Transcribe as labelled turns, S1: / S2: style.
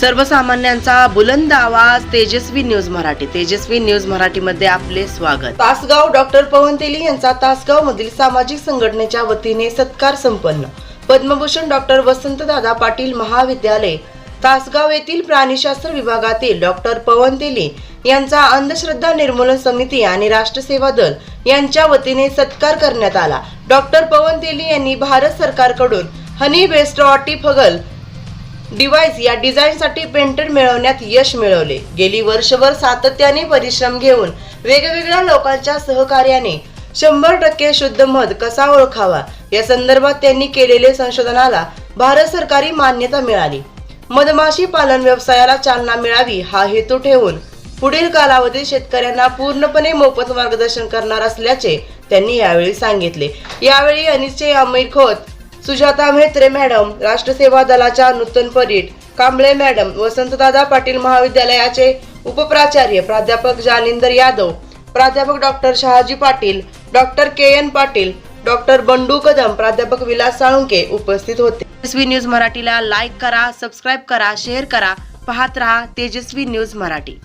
S1: सर्वसामान्यांचा बुलंद आवाज तेजस्वी न्यूज मराठी. तेजस्वी न्यूज मराठीमध्ये आपले स्वागत. तासगाव डॉक्टर पवन तेली यांचा तासगाव मधील सामाजिक संघटनेच्या वतीने सत्कार संपन्न. पद्मभूषण डॉक्टर वसंतदादा पाटील महाविद्यालय तासगाव येथील प्राणीशास्त्र विभागातील डॉक्टर पवन तेली यांचा अंधश्रद्धा निर्मूलन समिती आणि राष्ट्रसेवा दल यांच्या वतीने सत्कार करण्यात आला. डॉक्टर पवन तेली यांनी भारत सरकारकडून हनी बेस्ट फगल डिव्हाइस या डिझाईनसाठी पेंटर मिळवण्यात यश मिळवले. गेली वर्षभर सातत्याने परिश्रम घेऊन वेगवेगळ्या लोकांच्या सहकार्याने शंभर टक्के शुद्ध मध कसा ओळखावा? या संदर्भात त्यांनी केलेले संशोधनाला भारत सरकारी मान्यता मिळाली. मधमाशी पालन व्यवसायाला चालना मिळावी हा हेतू ठेवून पुढील कालावधीत शेतकऱ्यांना पूर्णपणे मोफत मार्गदर्शन करणार असल्याचे त्यांनी यावेळी सांगितले. यावेळी अनिश्चय अमीर खोत सुजाता म्हेत्रे मॅडम राष्ट्रसेवा दलाच्या नूतन परीट कांबळे मॅडम वसंतदादा पाटील महाविद्यालयाचे उपप्राचार्य प्राध्यापक जालिंदर यादव प्राध्यापक doctor Shahaji Patil doctor K N Patil doctor Bandu Kadam प्राध्यापक विलास साळुंके उपस्थित होते. तेजस्वी न्यूज मराठीला लाईक करा सबस्क्राईब करा शेअर करा पाहत रहा तेजस्वी न्यूज मराठी.